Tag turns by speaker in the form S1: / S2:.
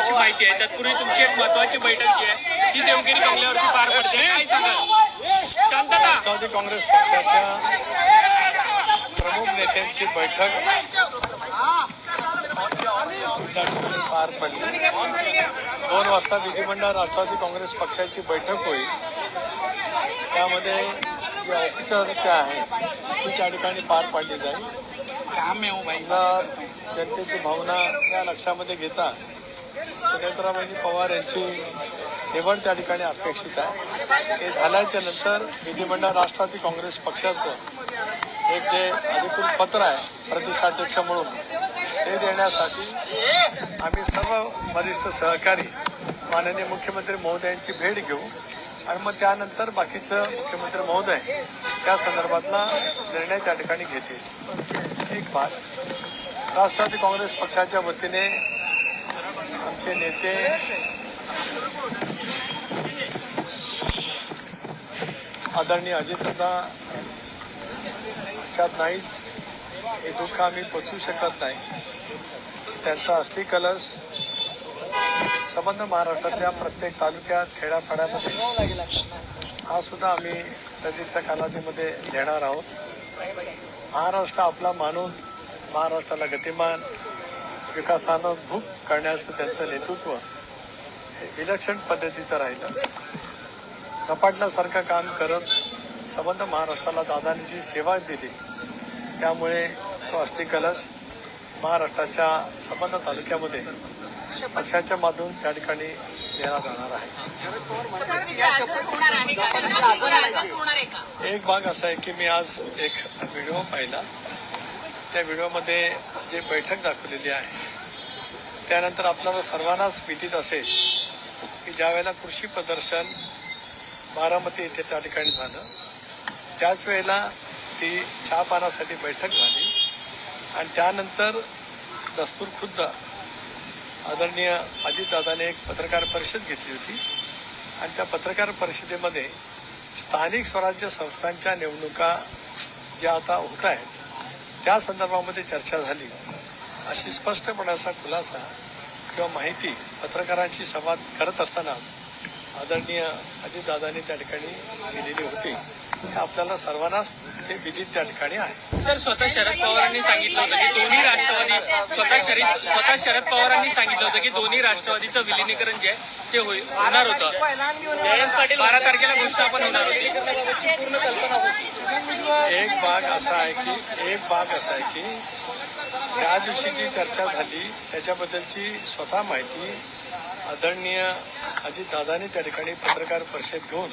S1: अशी माहिती आहे. तत्पूर्वी तुमची एक महत्वाची बैठक जी आहे ती देवगिरी बंगल्यावरती पार पडते. काय सांगाल? शांतता.
S2: राष्ट्रवादी काँग्रेस पक्षाच्या प्रमुख नेत्यांची बैठक पार पडली. दोन वाजता विधिमंडळ राष्ट्रवादी काँग्रेस पक्षाची बैठक होईल. त्यामध्ये जी औपचारिकता आहे ती त्या ठिकाणी पार पाडली जाईल.
S1: काम आहे हो
S2: जनतेची भावना या लक्षामध्ये घेता सुनेत्राबाई पवार यांची निवड त्या ठिकाणी अपेक्षित आहे. ते झाल्याच्यानंतर विधिमंडळ राष्ट्रवादी काँग्रेस पक्षाचं एक जे अधिकृत पत्र आहे प्रदेशाध्यक्ष म्हणून ते देण्यासाठी आम्ही सर्व वरिष्ठ सहकारी माननीय मुख्यमंत्री महोदयांची भेट घेऊ आणि मग त्यानंतर बाकीचं मुख्यमंत्री महोदय त्या संदर्भातला निर्णय त्या ठिकाणी घेतील. एक बात राष्ट्रवादी काँग्रेस पक्षाच्या वतीने आमचे नेते. आदरणीय अजितदादा लक्षात नाहीत हे दुःख आम्ही पोचवू शकत नाही. त्यांचा अस्थि कलश संबंध महाराष्ट्रातल्या प्रत्येक तालुक्यात खेड्यापाड्यामध्ये हा सुद्धा आम्ही नजीकच्या कालावधीमध्ये देणार आहोत. महाराष्ट्र आपला मानून महाराष्ट्राला गतिमान विकासानं भूक करण्याचं त्यांचं नेतृत्व हे विलक्षण पद्धतीचं राहिलं. झपाटल्यासारखं काम करत संबंध महाराष्ट्राला दादांनी जी सेवा दिली. त्यामुळे तो अस्थि कलश महाराष्ट्राच्या संबंध तालुक्यामध्ये पक्षाच्या माध्यमातून त्या ठिकाणी देण्यात जाणार आहे. एक भाग असा आहे की मी आज एक व्हिडिओ पाहिला. त्या व्हिडिओमध्ये जे बैठक दाखवलेली आहे त्यानंतर आपल्याला सर्वांनाच भीतीत असेल की ज्यावेळेला कृषी प्रदर्शन बारामती येथे त्या ठिकाणी झालं त्याच वेळेला ती चहा पानासाठी बैठक झाली आणि त्यानंतर दस्तूर खुद्द आदरणीय अजितदादाने एक पत्रकार परिषद घेतली होती आणि त्या पत्रकार परिषदेमध्ये स्थानिक स्वराज्य संस्थांच्या निवडणुका ज्या आता होत आहेत त्या संदर्भामध्ये चर्चा झाली. अशी स्पष्टपणाचा खुलासा किंवा माहिती पत्रकारांशी संवाद करत असतानाच आदरणीय अजितदादांनी त्या ठिकाणी केलेली होती. हे आपल्याला सर्वांनाच ते विदित त्या ठिकाणी आहे.
S1: सर स्वतः शरद पवारांनी सांगितलं होतं की दोन्ही राष्ट्रवादी स्वतः शरद स्वतः शरद पवारांनी सांगितलं होतं की दोन्ही राष्ट्रवादीचं विलिनीकरण जे आहे ते होईल होणार होतं. जयंत पाटील बारा तारखेला घोषणा पण होणार होती. पूर्ण कल्पना होती
S2: एक भाग असा आहे की एक भाग असा आहे की त्या दिवशी जी चर्चा झाली त्याच्याबद्दलची स्वतः माहिती आदरणीय अजितदादांनी त्या ठिकाणी पत्रकार परिषद घेऊन